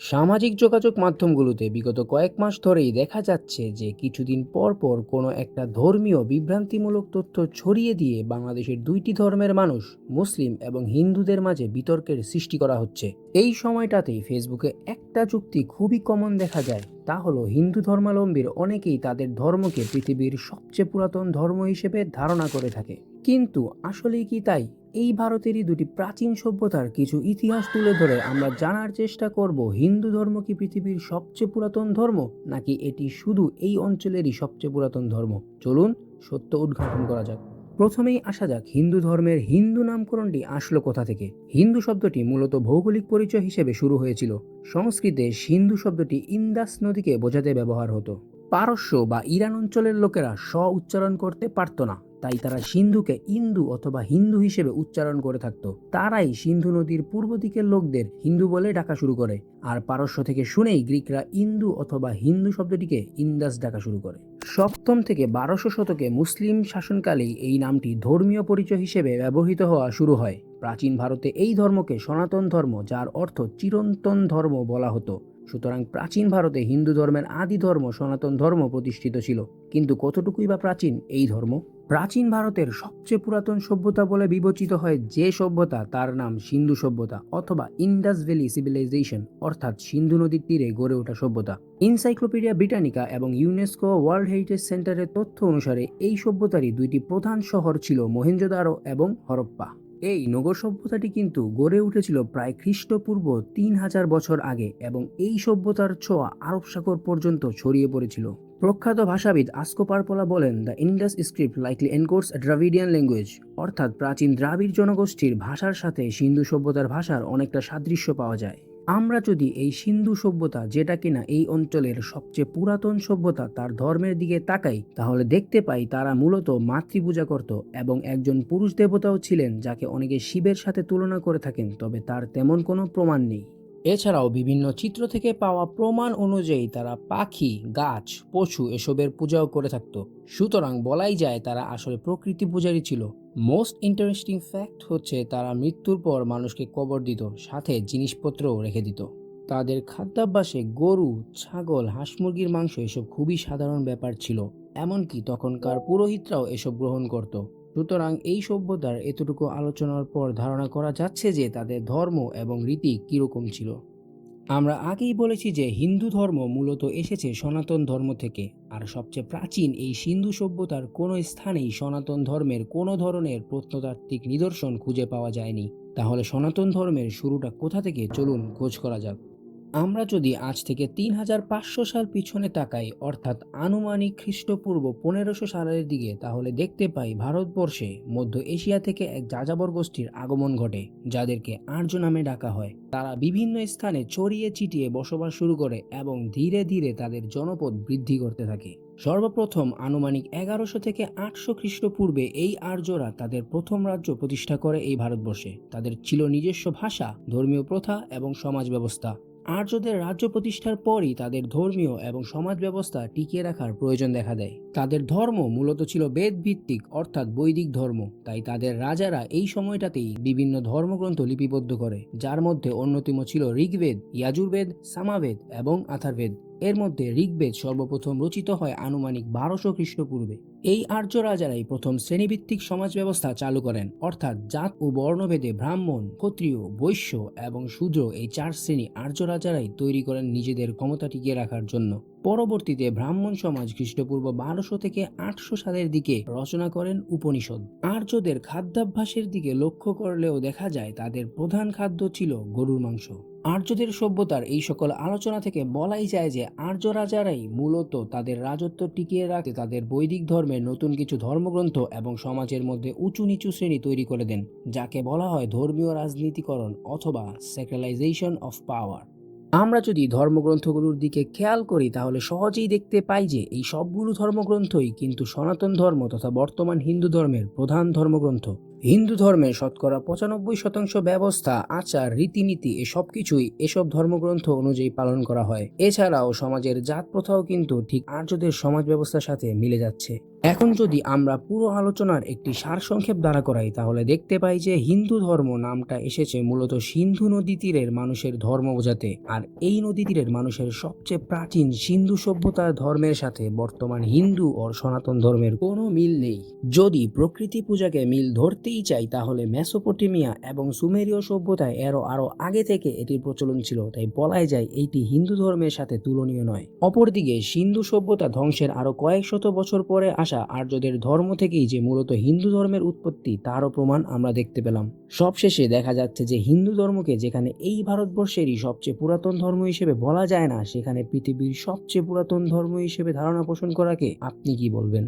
সামাজিক যোগাযোগ মাধ্যমগুলোতে বিগত কয়েক মাস ধরেই দেখা যাচ্ছে যে কিছুদিন পর পর কোনো একটা ধর্মীয় বিভ্রান্তিমূলক তথ্য ছড়িয়ে দিয়ে বাংলাদেশের দুইটি ধর্মের মানুষ, মুসলিম এবং হিন্দুদের মাঝে বিতর্কের সৃষ্টি করা হচ্ছে। এই সময়টাতেই ফেসবুকে একটা যুক্তি খুবই কমন দেখা যায়, তা হলো হিন্দু ধর্মাবলম্বীর অনেকেই তাদের ধর্মকে পৃথিবীর সবচেয়ে পুরাতন ধর্ম হিসেবে ধারণা করে থাকে। কিন্তু আসলেই কি তাই? এই ভারতেরই দুটি প্রাচীন সভ্যতার কিছু ইতিহাস তুলে ধরে আমরা জানার চেষ্টা করব, হিন্দু ধর্ম কি পৃথিবীর সবচেয়ে পুরাতন ধর্ম, নাকি এটি শুধু এই অঞ্চলেরই সবচেয়ে পুরাতন ধর্ম? চলুন সত্য উদ্ঘাটন করা যাক। প্রথমেই আসা যাক হিন্দু ধর্মের হিন্দু নামকরণটি আসলো কোথা থেকে? হিন্দু শব্দটি মূলত ভৌগোলিক পরিচয় হিসেবে শুরু হয়েছিল। সংস্কৃতে সিন্ধু শব্দটি ইন্দাস নদীকে বোঝাতে ব্যবহার হতো। পারস্য বা ইরান অঞ্চলের লোকেরা স্ব উচ্চারণ করতে পারত না। তাই তারা সিন্ধুকে ইন্দু অথবা হিন্দু হিসেবে উচ্চারণ করে থাকতো। তারাই সিন্ধু নদীর পূর্ব দিকের লোকদের হিন্দু বলে ডাকা শুরু করে আর পারস্য থেকে শুনেই গ্রিকরা ইন্দু অথবা হিন্দু শব্দটিকে ইন্দাস ডাকা শুরু করে। সপ্তম থেকে বারোশো শতকে মুসলিম শাসনকালেই এই নামটি ধর্মীয় পরিচয় হিসেবে ব্যবহৃত হওয়া শুরু হয়। প্রাচীন ভারতে এই ধর্মকে সনাতন ধর্ম, যার অর্থ চিরন্তন ধর্ম বলা হতো। সুতরাং প্রাচীন ভারতে হিন্দু ধর্মের আদি ধর্ম সনাতন ধর্ম প্রতিষ্ঠিত ছিল। কিন্তু কতটুকুই বা প্রাচীন এই ধর্ম? প্রাচীন ভারতের সবচেয়ে পুরাতন সভ্যতা বলে বিবেচিত হয় যে সভ্যতা, তার নাম সিন্ধু সভ্যতা অথবা ইন্ডাস ভ্যালি সিভিলাইজেশন, অর্থাৎ সিন্ধু নদীর তীরে গড়ে ওঠা সভ্যতা। ইনসাইক্লোপিডিয়া ব্রিটানিকা এবং ইউনেস্কো ওয়ার্ল্ড হেরিটেজ সেন্টারের তথ্য অনুসারে এই সভ্যতারই দুইটি প্রধান শহর ছিল মহেঞ্জোদারো এবং হরপ্পা। এই নগর সভ্যতাটি কিন্তু গড়ে উঠেছিল প্রায় খ্রিস্টপূর্ব তিন হাজার বছর আগে এবং এই সভ্যতার ছোঁয়া আরব সাগর পর্যন্ত ছড়িয়ে পড়েছিল। প্রখ্যাত ভাষাবিদ আস্কো পারপোলা বলেন the Indus script likely encodes Dravidian language অর্থাৎ প্রাচীন দ্রাবিড় জনগোষ্ঠীর ভাষার সাথে সিন্ধু সভ্যতার ভাষার অনেকটা সাদৃশ্য পাওয়া যায়। আমরা যদি এই সিন্ধু সভ্যতা, যেটা কিনা এই অঞ্চলের সবচেয়ে পুরাতন সভ্যতা, তার ধর্মের দিকে তাকাই, তাহলে দেখতে পাই তারা মূলত মাতৃপূজা করত এবং একজন পুরুষ দেবতাও ছিলেন, যাকে অনেকে শিবের সাথে তুলনা করে থাকেন, তবে তার তেমন কোনো প্রমাণ নেই। এছাড়াও বিভিন্ন চিত্র থেকে পাওয়া প্রমাণ অনুযায়ী তারা পাখি, গাছ, পশু এসবের পূজাও করে থাকত। সুতরাং বলাই যায় তারা আসলে প্রকৃতি পূজারই ছিল। মোস্ট ইন্টারেস্টিং ফ্যাক্ট হচ্ছে তারা মৃত্যুর পর মানুষকে কবর দিত, সাথে জিনিসপত্রও রেখে দিত। তাদের খাদ্যাভ্যাসে গরু, ছাগল, হাঁস মুরগির মাংস এসব খুবই সাধারণ ব্যাপার ছিল। এমনকি তখনকার পুরোহিতরাও এসব গ্রহণ করত। সুতরাং এই সভ্যতার এতটুকু আলোচনার পর ধারণা করা যাচ্ছে যে তাদের ধর্ম এবং রীতি কীরকম ছিল। আমরা আগেই বলেছি যে হিন্দু ধর্ম মূলত এসেছে সনাতন ধর্ম থেকে, আর সবচেয়ে প্রাচীন এই সিন্ধু সভ্যতার কোনো স্থানেই সনাতন ধর্মের কোনো ধরনের প্রত্নতাত্ত্বিক নিদর্শন খুঁজে পাওয়া যায়নি। তাহলে সনাতন ধর্মের শুরুটা কোথা থেকে? চলুন খোঁজ করা যাক। আমরা যদি আজ থেকে তিন হাজার পাঁচশো সাল পিছনে তাকাই, অর্থাৎ আনুমানিক খ্রিস্টপূর্ব পনেরোশো সালের দিকে, তাহলে দেখতে পাই ভারতবর্ষে মধ্য এশিয়া থেকে এক যাযাবর গোষ্ঠীর আগমন ঘটে, যাদেরকে আর্য নামে ডাকা হয়। তারা বিভিন্ন স্থানে ছড়িয়ে ছিটিয়ে বসবাস শুরু করে এবং ধীরে ধীরে তাদের জনপদ বৃদ্ধি করতে থাকে। সর্বপ্রথম আনুমানিক এগারোশো থেকে আটশো খ্রিস্টপূর্বে এই আর্যরা তাদের প্রথম রাজ্য প্রতিষ্ঠা করে এই ভারতবর্ষে। তাদের ছিল নিজস্ব ভাষা, ধর্মীয় প্রথা এবং সমাজ ব্যবস্থা। আর্যদের রাজ্য প্রতিষ্ঠার পরই তাদের ধর্মীয় এবং সমাজ ব্যবস্থা টিকিয়ে রাখার প্রয়োজন দেখা দেয়। তাদের ধর্ম মূলত ছিল বেদভিত্তিক, অর্থাৎ বৈদিক ধর্ম। তাই তাদের রাজারা এই সময়টাতেই বিভিন্ন ধর্মগ্রন্থ লিপিবদ্ধ করে, যার মধ্যে অন্যতম ছিল ঋগ্বেদ, ইয়াজুর্বেদ, সামাবেদ এবং আথারবেদ। এর মধ্যে ঋগ্বেদ সর্বপ্রথম রচিত হয় আনুমানিক বারোশো খ্রিস্টপূর্বে। এই আর্য রাজারাই প্রথম শ্রেণীভিত্তিক সমাজ ব্যবস্থা চালু করেন। অর্থাৎ জাত ও বর্ণভেদে ব্রাহ্মণ, ক্ষত্রিয়, বৈশ্য এবং শূদ্র এই চার শ্রেণি আর্য রাজারাই তৈরি করেন নিজেদের ক্ষমতা টিকিয়ে রাখার জন্য। পরবর্তীতে ব্রাহ্মণ সমাজ খ্রিস্টপূর্ব বারোশো থেকে আটশো সালের দিকে রচনা করেন উপনিষদ। আর্যদের খাদ্যাভ্যাসের দিকে লক্ষ্য করলেও দেখা যায় তাদের প্রধান খাদ্য ছিল গরুর মাংস। আর্যদের সভ্যতার এই সকল আলোচনা থেকে বলাই যায় যে আর্য রাজারাই মূলত তাদের রাজত্ব টিকিয়ে রাখতে তাদের বৈদিক ধর্মের নতুন কিছু ধর্মগ্রন্থ এবং সমাজের মধ্যে উঁচু নিচু শ্রেণি তৈরি করে দেন, যাকে বলা হয় ধর্মীয় রাজনীতিকরণ অথবা সেক্রালাইজেশন অফ পাওয়ার আমরা যদি ধর্মগ্রন্থগুলোর দিকে খেয়াল করি, তাহলে সহজেই দেখতে পাই যে এই সবগুলো ধর্মগ্রন্থই কিন্তু সনাতন ধর্ম তথা বর্তমান হিন্দু ধর্মের প্রধান ধর্মগ্রন্থ। হিন্দু ধর্মে শতকরা পঁচানব্বই শতাংশ ব্যবস্থা, আচার, রীতিনীতি এসব কিছুই এসব ধর্মগ্রন্থ অনুযায়ী পালন করা হয়। এছাড়াও সমাজের জাত প্রথাও কিন্তু ঠিক আর্যদের সমাজ ব্যবস্থার সাথে মিলে যাচ্ছে। এখন যদি আমরা পুরো আলোচনার একটি সারসংক্ষেপ দ্বারা করাই, তাহলে দেখতে পাই যে হিন্দু ধর্ম নামটা এসেছে মূলত সিন্ধু নদী তীরের মানুষের ধর্ম বোঝাতে। আর এই নদী তীরের মানুষের সবচেয়ে প্রাচীন সিন্ধু সভ্যতার ধর্মের সাথে বর্তমান হিন্দু ও সনাতন ধর্মের কোনো মিল নেই। যদি প্রকৃতি পূজাকে মিল ধরতেই চাই, তাহলে মেসোপটেমিয়া এবং সুমেরীয় সভ্যতায় এরও আরও আগে থেকে এটির প্রচলন ছিল, তাই বলাই যায় এইটি হিন্দু ধর্মের সাথে তুলনীয় নয়। অপরদিকে সিন্ধু সভ্যতা ধ্বংসের আরও কয়েক শত বছর পরে আসা আর্যদের ধর্ম থেকেই যে মূলত হিন্দু ধর্মের উৎপত্তি, তারও প্রমাণ আমরা দেখতে পেলাম। সবশেষে দেখা যাচ্ছে যে হিন্দু ধর্মকে যেখানে এই ভারতবর্ষেরই সবচেয়ে পুরাতন ধর্ম হিসেবে বলা যায় না, সেখানে পৃথিবীর সবচেয়ে পুরাতন ধর্ম হিসেবে ধারণা পোষণ করাকে আপনি কি বলবেন?